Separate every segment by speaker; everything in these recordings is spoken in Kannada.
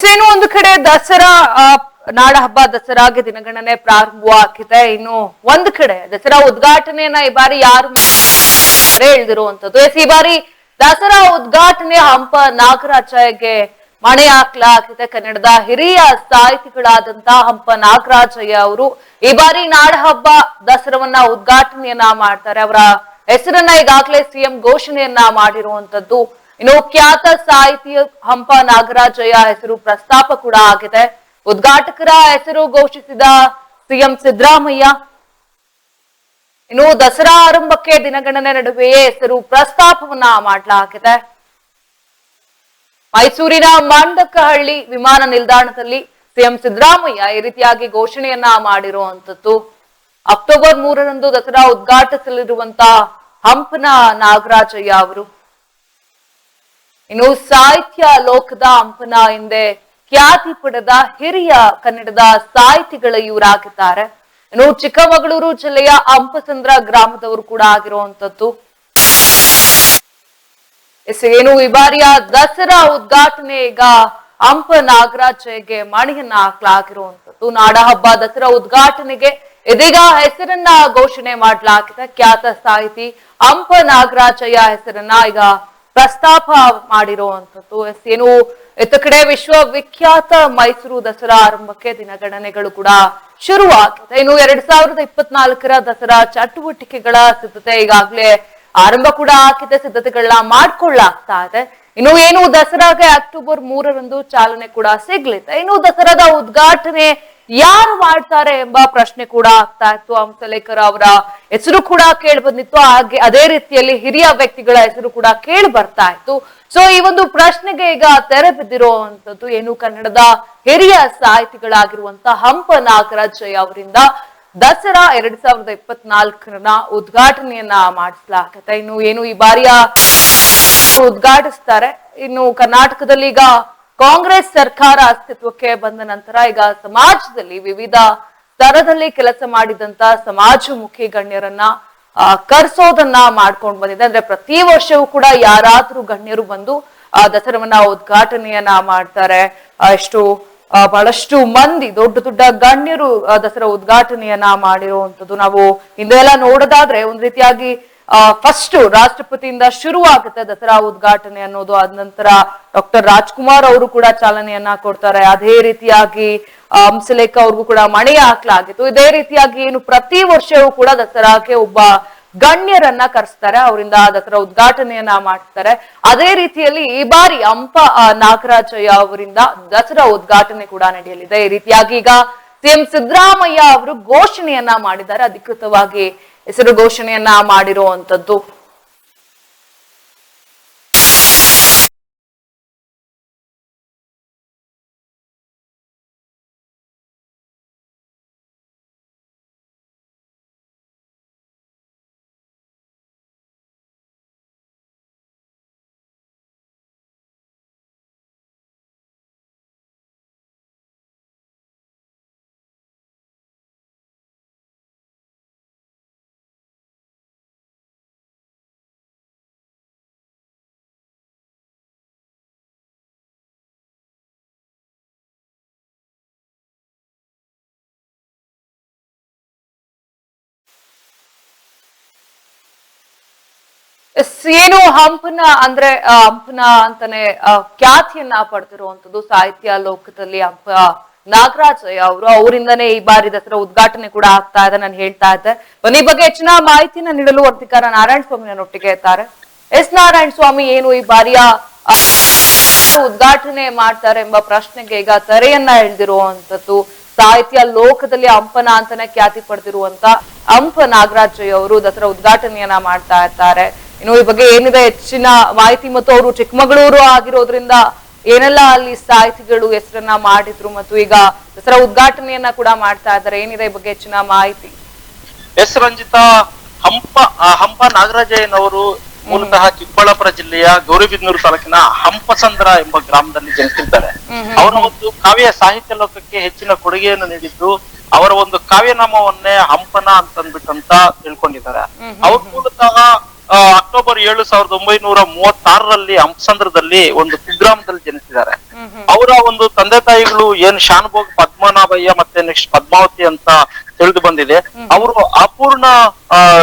Speaker 1: ಏನು ಒಂದು ಕಡೆ ದಸರಾ ನಾಡ ಹಬ್ಬ ದಸರಾಗೆ ದಿನಗಣನೆ ಪ್ರಾರಂಭವಾಗಿದೆ. ಇನ್ನು ಒಂದ್ ಕಡೆ ದಸರಾ ಉದ್ಘಾಟನೆಯನ್ನ ಈ ಬಾರಿ ಯಾರು ಹೇಳ್ದಿರುವಂತದ್ದು ಎಸ್, ಈ ಬಾರಿ ದಸರಾ ಉದ್ಘಾಟನೆ ಹಂಪ ನಾಗರಾಜಯ್ಯಗೆ ಮಣೆ ಹಾಕ್ಲಾಗಿದೆ. ಕನ್ನಡದ ಹಿರಿಯ ಸಾಹಿತಿಗಳಾದಂತ ಹಂಪ ನಾಗರಾಜಯ್ಯ ಅವರು ಈ ಬಾರಿ ನಾಡ ಹಬ್ಬ ದಸರಾವನ್ನ ಉದ್ಘಾಟನೆಯನ್ನ ಮಾಡ್ತಾರೆ. ಅವರ ಹೆಸರನ್ನ ಈಗಾಗಲೇ ಸಿಎಂ ಘೋಷಣೆಯನ್ನ ಮಾಡಿರುವಂತದ್ದು ಇನ್ನು ಖ್ಯಾತ ಸಾಹಿತಿ ಹಂಪ ನಾಗರಾಜಯ್ಯ ಹೆಸರು ಪ್ರಸ್ತಾಪ ಕೂಡ ಆಗಿದೆ. ಉದ್ಘಾಟಕರ ಹೆಸರು ಘೋಷಿಸಿದ ಸಿಎಂ ಸಿದ್ದರಾಮಯ್ಯ. ಇನ್ನು ದಸರಾ ಆರಂಭಕ್ಕೆ ದಿನಗಣನೆ ನಡುವೆಯೇ ಹೆಸರು ಪ್ರಸ್ತಾಪವನ್ನ ಮಾಡಲಾಗಿದೆ. ಮೈಸೂರಿನ ಮಾಂಡಕ್ಕಹಳ್ಳಿ ವಿಮಾನ ನಿಲ್ದಾಣದಲ್ಲಿ ಸಿಎಂ ಸಿದ್ದರಾಮಯ್ಯ ಈ ರೀತಿಯಾಗಿ ಘೋಷಣೆಯನ್ನ ಮಾಡಿರುವಂತದ್ದು. ಅಕ್ಟೋಬರ್ ಮೂರರಂದು ದಸರಾ ಉದ್ಘಾಟಿಸಲಿರುವಂತಹ ಹಂಪನ ನಾಗರಾಜಯ್ಯ ಅವರು. ಇನ್ನು ಸಾಹಿತ್ಯ ಲೋಕದ ಅಂಪನ ಹಿಂದೆ ಖ್ಯಾತಿ ಪಡೆದ ಹಿರಿಯ ಕನ್ನಡದ ಸಾಹಿತಿಗಳ ಇವರಾಗಿದ್ದಾರೆ. ಇನ್ನು ಚಿಕ್ಕಮಗಳೂರು ಜಿಲ್ಲೆಯ ಅಂಪಸಂದ್ರ ಗ್ರಾಮದವರು ಕೂಡ ಆಗಿರುವಂತದ್ದು ಎಸ್, ಏನು ಈ ಬಾರಿಯ ದಸರಾ ಉದ್ಘಾಟನೆ ಈಗ ಅಂಪ ನಾಗರಾಜಗೆ ಮಣಿಯನ್ನ ನಾಡ ಹಬ್ಬ ದಸರಾ ಉದ್ಘಾಟನೆಗೆ ಇದೀಗ ಹೆಸರನ್ನ ಘೋಷಣೆ ಮಾಡಲಾಗಿದೆ. ಖ್ಯಾತ ಸಾಹಿತಿ ಅಂಪ ನಾಗರಾಜಯ್ಯ ಹೆಸರನ್ನ ಈಗ ಪ್ರಸ್ತಾಪ ಮಾಡಿರುವಂತದ್ದು ಎಸ್, ಏನು ಇತ್ತ ಕಡೆ ವಿಶ್ವವಿಖ್ಯಾತ ಮೈಸೂರು ದಸರಾ ಆರಂಭಕ್ಕೆ ದಿನಗಣನೆಗಳು ಕೂಡ ಶುರುವಾಗಿದೆ ಇನ್ನು ಎರಡ್ ಸಾವಿರದ ಇಪ್ಪತ್ನಾಲ್ಕರ ದಸರಾ ಚಟುವಟಿಕೆಗಳ ಸಿದ್ಧತೆ ಈಗಾಗಲೇ ಆರಂಭ ಕೂಡ ಆಗಿದೆ, ಸಿದ್ಧತೆಗಳನ್ನ ಮಾಡ್ಕೊಳ್ಳಾಗ್ತಾ ಇದೆ. ಇನ್ನು ಏನು, ದಸರಾಗೆ ಅಕ್ಟೋಬರ್ ಮೂರರಂದು ಚಾಲನೆ ಕೂಡ ಸಿಗ್ಲಿದೆ. ಇನ್ನು ದಸರಾದ ಉದ್ಘಾಟನೆ ಯಾರು ಮಾಡ್ತಾರೆ ಎಂಬ ಪ್ರಶ್ನೆ ಕೂಡ ಆಗ್ತಾ ಇತ್ತು. ಹಂಸಲೇಖರ್ ಅವರ ಹೆಸರು ಕೂಡ ಕೇಳಿ ಬಂದಿತ್ತು. ಹಾಗೆ ಅದೇ ರೀತಿಯಲ್ಲಿ ಹಿರಿಯ ವ್ಯಕ್ತಿಗಳ ಹೆಸರು ಕೂಡ ಕೇಳಿ ಬರ್ತಾ ಇತ್ತು. ಸೊ ಈ ಒಂದು ಪ್ರಶ್ನೆಗೆ ಈಗ ತೆರೆ ಬಿದ್ದಿರುವಂತದ್ದು ಏನು? ಕನ್ನಡದ ಹಿರಿಯ ಸಾಹಿತಿಗಳಾಗಿರುವಂತ ಹಂಪ ನಾಗರಾಜಯ್ಯ ಅವರಿಂದ ದಸರಾ ಎರಡ್ ಸಾವಿರದ ಇಪ್ಪತ್ನಾಲ್ಕರನ ಉದ್ಘಾಟನೆಯನ್ನ ಮಾಡಿಸ್ಲಾಗತ್ತೆ. ಇನ್ನು ಏನು ಈ ಬಾರಿಯ ಉದ್ಘಾಟಿಸ್ತಾರೆ. ಇನ್ನು ಕರ್ನಾಟಕದಲ್ಲಿ ಈಗ ಕಾಂಗ್ರೆಸ್ ಸರ್ಕಾರ ಅಸ್ತಿತ್ವಕ್ಕೆ ಬಂದ ನಂತರ ಈಗ ಸಮಾಜದಲ್ಲಿ ವಿವಿಧ ಸ್ತರದಲ್ಲಿ ಕೆಲಸ ಮಾಡಿದಂತ ಸಮಾಜಮುಖಿ ಗಣ್ಯರನ್ನ ಕರ್ಸೋದನ್ನ ಮಾಡ್ಕೊಂಡು ಬಂದಿದೆ. ಅಂದ್ರೆ ಪ್ರತಿ ವರ್ಷವೂ ಕೂಡ ಯಾರಾದ್ರೂ ಗಣ್ಯರು ಬಂದು ದಸರಾವನ್ನ ಉದ್ಘಾಟನೆಯನ್ನ ಮಾಡ್ತಾರೆ. ಎಷ್ಟು ಬಹಳಷ್ಟು ಮಂದಿ, ದೊಡ್ಡ ದೊಡ್ಡ ಗಣ್ಯರು ದಸರಾ ಉದ್ಘಾಟನೆಯನ್ನ ಮಾಡಿರುವಂತದ್ದು ನಾವು ಹಿಂದೆಲ್ಲ ನೋಡೋದಾದ್ರೆ ಒಂದ್ ರೀತಿಯಾಗಿ ಫಸ್ಟ್ ರಾಷ್ಟ್ರಪತಿಯಿಂದ ಶುರು ಶುರುವಾಗುತ್ತೆ ದಸರಾ ಉದ್ಘಾಟನೆ ಅನ್ನೋದು. ಆದ ನಂತರ ಡಾಕ್ಟರ್ ರಾಜ್ಕುಮಾರ್ ಅವರು ಕೂಡ ಚಾಲನೆಯನ್ನ ಕೊಡ್ತಾರೆ. ಅದೇ ರೀತಿಯಾಗಿ ಅಂಸಲೇಖ ಅವ್ರಿಗೂ ಕೂಡ ಮಣೆ ಹಾಕ್ಲಾಗಿತ್ತು. ಇದೇ ರೀತಿಯಾಗಿ ಏನು ಪ್ರತಿ ವರ್ಷವೂ ಕೂಡ ದಸರಾಗೆ ಒಬ್ಬ ಗಣ್ಯರನ್ನ ಕರೆಸ್ತಾರೆ. ಅವರಿಂದ ದಸರಾ ಉದ್ಘಾಟನೆಯನ್ನ ಮಾಡ್ತಾರೆ. ಅದೇ ರೀತಿಯಲ್ಲಿ ಈ ಬಾರಿ ಅಂಪ ನಾಗರಾಜಯ್ಯ ಅವರಿಂದ ದಸರಾ ಉದ್ಘಾಟನೆ ಕೂಡ ನಡೆಯಲಿದೆ. ಈ ರೀತಿಯಾಗಿ ಈಗ ಸಿಎಂ ಸಿದ್ದರಾಮಯ್ಯ ಅವರು ಘೋಷಣೆಯನ್ನ ಮಾಡಿದ್ದಾರೆ. ಅಧಿಕೃತವಾಗಿ ಹೆಸರು ಘೋಷಣೆಯನ್ನ ಮಾಡಿರುವಂತದ್ದು. ಏನು ಹಂಪನ ಅಂದ್ರೆ ಹಂಪನ ಅಂತಾನೆ ಖ್ಯಾತಿಯನ್ನ ಪಡೆದಿರುವಂತದ್ದು ಸಾಹಿತ್ಯ ಲೋಕದಲ್ಲಿ ಹಂಪ ನಾಗರಾಜಯ್ಯ ಅವರು. ಅವರಿಂದನೇ ಈ ಬಾರಿ ದಸರಾ ಉದ್ಘಾಟನೆ ಕೂಡ ಆಗ್ತಾ ಇದೆ, ನಾನು ಹೇಳ್ತಾ ಇದ್ದೆ. ಈ ಬಗ್ಗೆ ಹೆಚ್ಚಿನ ಮಾಹಿತಿನ ನೀಡಲು ವರ್ತಿಕಾರ ನಾರಾಯಣ ಸ್ವಾಮಿ ನನ್ನೊಟ್ಟಿಗೆ ಇರ್ತಾರೆ. ಎಸ್, ನಾರಾಯಣ ಸ್ವಾಮಿ, ಏನು ಈ ಬಾರಿಯ ಉದ್ಘಾಟನೆ ಮಾಡ್ತಾರೆ ಎಂಬ ಪ್ರಶ್ನೆಗೆ ಈಗ ತೆರೆಯನ್ನ ಎಳೆದಿರುವಂತದ್ದು ಸಾಹಿತ್ಯ ಲೋಕದಲ್ಲಿ ಹಂಪನ ಅಂತಾನೆ ಖ್ಯಾತಿ ಪಡೆದಿರುವಂತ ಹಂಪ ನಾಗರಾಜಯ್ಯ ಅವರು ದಸರಾ ಉದ್ಘಾಟನೆಯನ್ನ ಮಾಡ್ತಾ ಇರ್ತಾರೆ. ಇನ್ನು ಈ ಬಗ್ಗೆ ಏನಿದೆ ಹೆಚ್ಚಿನ ಮಾಹಿತಿ ಮತ್ತು ಅವರು ಚಿಕ್ಕಮಗಳೂರು ಆಗಿರೋದ್ರಿಂದ ಏನೆಲ್ಲ ಅಲ್ಲಿ ಸಾಹಿತಿಗಳು ಹೆಸರನ್ನ ಮಾಡಿದ್ರು ಮತ್ತು ಈಗ ದಸರಾ ಉದ್ಘಾಟನೆಯನ್ನ ಕೂಡ ಮಾಡ್ತಾ ಇದ್ದಾರೆ. ಏನಿದೆ ಈ ಬಗ್ಗೆ ಹೆಚ್ಚಿನ ಮಾಹಿತಿ?
Speaker 2: ಎಸ್ ರಂಜಿತಾ ಹಂಪ ಹಂಪ ನಾಗರಾಜಯ್ಯನವರು ಮೂಲತಃ ಚಿಕ್ಕಬಳ್ಳಾಪುರ ಜಿಲ್ಲೆಯ ಗೌರಿಬಿದನೂರು ತಾಲೂಕಿನ ಹಂಪಸಂದ್ರ ಎಂಬ ಗ್ರಾಮದಲ್ಲಿ ಜನಿಸಿದ್ದಾರೆ. ಅವರ ಒಂದು ಕಾವ್ಯ ಸಾಹಿತ್ಯ ಲೋಕಕ್ಕೆ ಹೆಚ್ಚಿನ ಕೊಡುಗೆಯನ್ನು ನೀಡಿದ್ದು ಅವರ ಒಂದು ಕಾವ್ಯನಾಮವನ್ನೇ ಹಂಪನ ಅಂತಂದ್ಬಿಟ್ಟಂತ ತಿಳ್ಕೊಂಡಿದ್ದಾರೆ. ಅವ್ರ ಮೂಲತಃ ಅಕ್ಟೋಬರ್ ಏಳು ಸಾವಿರದ ಒಂಬೈನೂರ ಮೂವತ್ತಾರರಲ್ಲಿ ಅಂಪಸಂದ್ರದಲ್ಲಿ ಒಂದು ಕುಗ್ರಾಮದಲ್ಲಿ ಜನಿಸಿದ್ದಾರೆ. ಅವರ ಒಂದು ತಂದೆ ತಾಯಿಗಳು ಏನ್ ಶಾನುಭೋಗ್ ಪದ್ಮನಾಭಯ್ಯ ಮತ್ತೆ ನೆಕ್ಸ್ಟ್ ಪದ್ಮಾವತಿ ಅಂತ ತಿಳಿದು ಬಂದಿದೆ. ಅವರು ಅಪೂರ್ಣ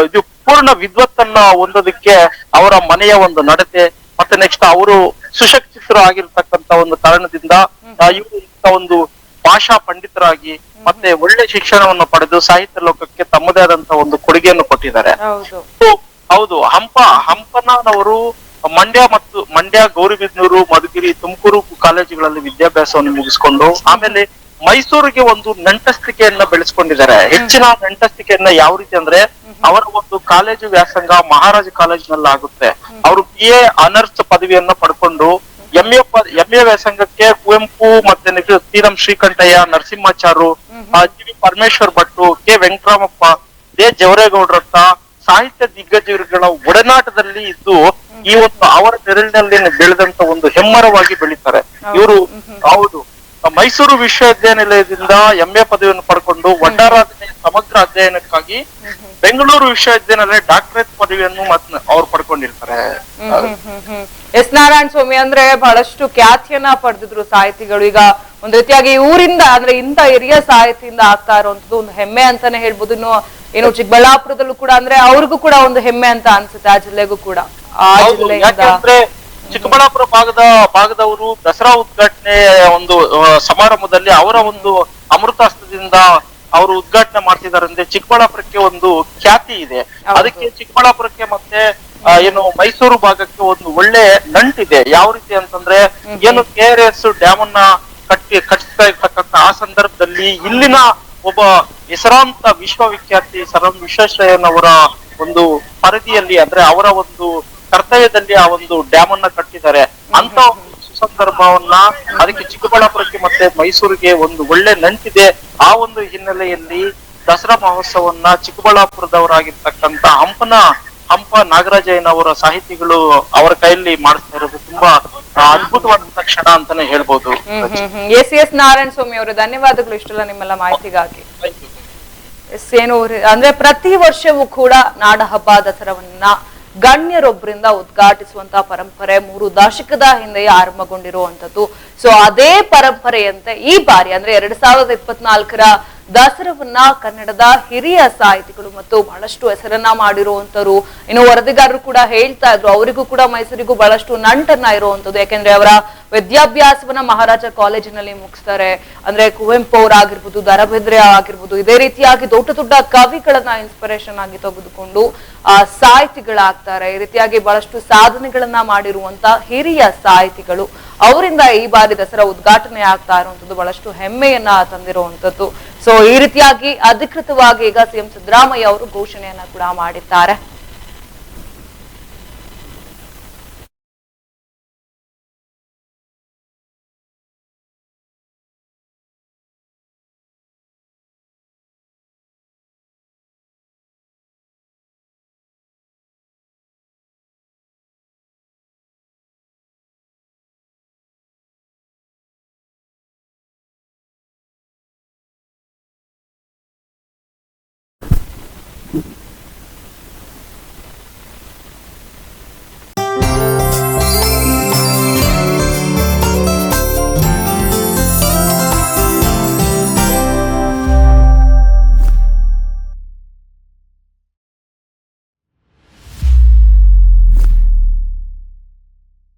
Speaker 2: ಇದು ಪೂರ್ಣ ವಿದ್ವತ್ತನ್ನ ಹೊಂದೋದಕ್ಕೆ ಅವರ ಮನೆಯ ಒಂದು ನಡತೆ ಮತ್ತೆ ನೆಕ್ಸ್ಟ್ ಅವರು ಸುಶಕ್ತಿತರು ಆಗಿರ್ತಕ್ಕಂತ ಒಂದು ಕಾರಣದಿಂದ ಇವರು ಇಂಥ ಒಂದು ಭಾಷಾ ಪಂಡಿತರಾಗಿ ಮತ್ತೆ ಒಳ್ಳೆ ಶಿಕ್ಷಣವನ್ನು ಪಡೆದು ಸಾಹಿತ್ಯ ಲೋಕಕ್ಕೆ ತಮ್ಮದೇ ಆದಂತ ಒಂದು ಕೊಡುಗೆಯನ್ನು ಕೊಟ್ಟಿದ್ದಾರೆ.
Speaker 1: ಹೌದು
Speaker 2: ಹಂಪ ಹಂಪನವರು ಮಂಡ್ಯ ಮತ್ತು ಮಂಡ್ಯ ಗೌರಿಬಿದನೂರು ಮಧುಗಿರಿ ತುಮಕೂರು ಕಾಲೇಜುಗಳಲ್ಲಿ ವಿದ್ಯಾಭ್ಯಾಸವನ್ನು ಮುಗಿಸ್ಕೊಂಡು ಆಮೇಲೆ ಮೈಸೂರಿಗೆ ಒಂದು ನಂಟಸ್ತಿಕೆಯನ್ನ ಬೆಳೆಸ್ಕೊಂಡಿದ್ದಾರೆ. ಹೆಚ್ಚಿನ ನಂಟಸ್ತಿಕೆಯನ್ನ ಯಾವ ರೀತಿ ಅಂದ್ರೆ ಅವರ ಒಂದು ಕಾಲೇಜು ವ್ಯಾಸಂಗ ಮಹಾರಾಜ ಕಾಲೇಜಿನಲ್ಲಿ ಆಗುತ್ತೆ. ಅವರು ಬಿ ಎ ಅನರ್ಸ್ ಪದವಿಯನ್ನ ಪಡ್ಕೊಂಡು ಎಂ ಎ ಎಂ ಎ ವ್ಯಾಸಂಗಕ್ಕೆ ಕುವೆಂಪು ಮತ್ತೆ ತೀರಂ Srikantaiah Narasimhachar G V Parameshwar Bhat K Venkataramappa ದೇ ಜವರೇಗೌಡ್ರತ್ತ ಸಾಹಿತ್ಯ ದಿಗ್ಗಜರುಗಳ ಒಡನಾಟದಲ್ಲಿ ಇದ್ದು ಈ ಒಂದು ಅವರ ನೆರಳಿನಲ್ಲಿ ಬೆಳೆದಂತ ಒಂದು ಹೆಮ್ಮರವಾಗಿ ಬೆಳೀತಾರೆ. ಇವರು ಹೌದು. ಮೈಸೂರು ವಿಶ್ವವಿದ್ಯಾನಿಲಯದಿಂದ ಎಂ ಎ ಪದವಿಯನ್ನು ಪಡ್ಕೊಂಡು ಒಟ್ಟಾರಾಧನೆ ಸಮಗ್ರ ಅಧ್ಯಯನಕ್ಕಾಗಿ ಬೆಂಗಳೂರು ವಿಶ್ವವಿದ್ಯಾನಿಲಯ ಡಾಕ್ಟರೇಟ್ ಪದವಿಯನ್ನು ಮತ್ ಅವ್ರು ಪಡ್ಕೊಂಡಿರ್ತಾರೆ.
Speaker 1: ಎಸ್ ನಾರಾಯಣ ಸ್ವಾಮಿ ಅಂದ್ರೆ ಬಹಳಷ್ಟು ಖ್ಯಾತಿಯನ್ನ ಪಡೆದಿದ್ರು ಸಾಹಿತಿಗಳು. ಈಗ ಒಂದ್ ರೀತಿಯಾಗಿ ಊರಿಂದ ಅಂದ್ರೆ ಇಂಥ ಹಿರಿಯ ಸಾಹಿತಿಯಿಂದ ಆಗ್ತಾ ಇರುವಂತದ್ದು ಒಂದು ಹೆಮ್ಮೆ ಅಂತಾನೆ ಹೇಳ್ಬೋದು. ಇನ್ನು ಏನು ಚಿಕ್ಕಬಳ್ಳಾಪುರದಲ್ಲೂ ಕೂಡ ಅಂದ್ರೆ ಅವ್ರಿಗೂ ಕೂಡ ಒಂದು ಹೆಮ್ಮೆ ಅಂತ ಅನ್ಸುತ್ತೆ ಆ ಜಿಲ್ಲೆಗೂ ಕೂಡ. ಆ ಜಿಲ್ಲೆಯಿಂದ.
Speaker 2: ಚಿಕ್ಕಬಳ್ಳಾಪುರ ಭಾಗದ ಭಾಗದವರು ದಸರಾ ಉದ್ಘಾಟನೆ ಒಂದು ಸಮಾರಂಭದಲ್ಲಿ ಅವರ ಒಂದು ಅಮೃತಾಸ್ತ್ರದಿಂದ ಅವರು ಉದ್ಘಾಟನೆ ಮಾಡ್ತಿದ್ದಾರೆ. ಅಂದ್ರೆ ಚಿಕ್ಕಬಳ್ಳಾಪುರಕ್ಕೆ ಒಂದು ಖ್ಯಾತಿ ಇದೆ. ಅದಕ್ಕೆ ಚಿಕ್ಕಬಳ್ಳಾಪುರಕ್ಕೆ ಮತ್ತೆ ಏನು ಮೈಸೂರು ಭಾಗಕ್ಕೆ ಒಂದು ಒಳ್ಳೆ ನಂಟಿದೆ. ಯಾವ ರೀತಿ ಅಂತಂದ್ರೆ ಏನು ಕೆ ಆರ್ ಎಸ್ ಡ್ಯಾಮ್ ಅನ್ನ ಕಟ್ಟಿ ಕಟ್ತಾ ಇರ್ತಕ್ಕಂಥ ಆ ಸಂದರ್ಭದಲ್ಲಿ ಇಲ್ಲಿನ ಒಬ್ಬ ಹೆಸರಾಂತ ವಿಶ್ವವಿಖ್ಯಾತಿ ಸರ್ ವಿಶ್ವೇಶ್ವರಯ್ಯನವರ ಒಂದು ಪರಿಧಿಯಲ್ಲಿ ಅಂದ್ರೆ ಅವರ ಒಂದು ಕರ್ತವ್ಯದಲ್ಲಿ ಆ ಒಂದು ಡ್ಯಾಮ್ ಅನ್ನ ಕಟ್ಟಿದ್ದಾರೆ. ಅಂತ ಒಂದು ಸುಸಂದರ್ಭವನ್ನ ಅದಕ್ಕೆ ಚಿಕ್ಕಬಳ್ಳಾಪುರಕ್ಕೆ ಮತ್ತೆ ಮೈಸೂರಿಗೆ ಒಂದು ಒಳ್ಳೆ ನಂಟಿದೆ. ಆ ಒಂದು ಹಿನ್ನೆಲೆಯಲ್ಲಿ ದಸರಾ ಮಹೋತ್ಸವನ್ನ ಚಿಕ್ಕಬಳ್ಳಾಪುರದವರಾಗಿರ್ತಕ್ಕಂಥ ಹಂಪನ ಹಂಪ ನಾಗರಾಜಯ್ಯನವರ ಸಾಹಿತಿಗಳು ಅವರ ಕೈಯಲ್ಲಿ ಮಾಡಿಸ್ತಾ ಇರೋದು ತುಂಬಾ ಅದ್ಭುತವಾದಂತ ಕ್ಷಣ ಅಂತಾನೆ ಹೇಳ್ಬೋದು.
Speaker 1: ಎಸ್ ಎಸ್ ನಾರಾಯಣ ಸ್ವಾಮಿ ಅವರು, ಧನ್ಯವಾದಗಳು ಇಷ್ಟೆಲ್ಲ ನಿಮ್ಮೆಲ್ಲ ಮಾಹಿತಿಗಾಗಿ. ಎಸ್, ಏನು ಅಂದ್ರೆ ಪ್ರತಿ ವರ್ಷವೂ ಕೂಡ ನಾಡ ಹಬ್ಬ ದಸರವನ್ನ ಗಣ್ಯರೊಬ್ಬರಿಂದ ಉದ್ಘಾಟಿಸುವಂತಹ ಪರಂಪರೆ ಮೂರು ದಶಕದ ಹಿಂದೆಯೇ ಆರಂಭಗೊಂಡಿರುವಂತದ್ದು ಸೊ ಅದೇ ಪರಂಪರೆಯಂತೆ ಈ ಬಾರಿ, ಅಂದ್ರೆ ಎರಡ್ ಸಾವಿರದ ಇಪ್ಪತ್ನಾಲ್ಕರ ದಸರಾವನ್ನ ಕನ್ನಡದ ಹಿರಿಯ ಸಾಹಿತಿಗಳು ಮತ್ತು ಬಹಳಷ್ಟು ಹೆಸರನ್ನ ಮಾಡಿರುವಂತರು. ಇನ್ನು ವರದಿಗಾರರು ಕೂಡ ಹೇಳ್ತಾ ಇದ್ರು. ಅವರಿಗೂ ಕೂಡ ಮೈಸೂರಿಗೂ ಬಹಳಷ್ಟು ನಂಟನ್ನ ಇರುವಂತದ್ದು. ಯಾಕೆಂದ್ರೆ ಅವರ ವಿದ್ಯಾಭ್ಯಾಸವನ್ನ ಮಹಾರಾಜ ಕಾಲೇಜಿನಲ್ಲಿ ಮುಗಿಸ್ತಾರೆ. ಅಂದ್ರೆ ಕುವೆಂಪು ಅವರಾಗಿರ್ಬೋದು ದರಬೇದ್ರೆ ಆಗಿರ್ಬೋದು, ಇದೇ ರೀತಿಯಾಗಿ ದೊಡ್ಡ ದೊಡ್ಡ ಕವಿಗಳನ್ನ ಇನ್ಸ್ಪಿರೇಷನ್ ಆಗಿ ತೆಗೆದುಕೊಂಡು, ಆ, ಸಾಹಿತಿಗಳಾಗ್ತಾರೆ. ಈ ರೀತಿಯಾಗಿ ಬಹಳಷ್ಟು ಸಾಧನೆಗಳನ್ನ ಮಾಡಿರುವಂತ ಹಿರಿಯ ಸಾಹಿತಿಗಳು. ಅವರಿಂದ ಈ ಬಾರಿ ದಸರಾ ಉದ್ಘಾಟನೆ ಆಗ್ತಾ ಇರುವಂತದ್ದು ಬಹಳಷ್ಟು ಹೆಮ್ಮೆಯನ್ನ ತಂದಿರುವಂತದ್ದು ಸೊ ಈ ರೀತಿಯಾಗಿ ಅಧಿಕೃತವಾಗಿ ಈಗ ಸಿಎಂ ಸಿದ್ದರಾಮಯ್ಯ ಅವರು ಘೋಷಣೆಯನ್ನ ಕೂಡ ಮಾಡಿದ್ದಾರೆ.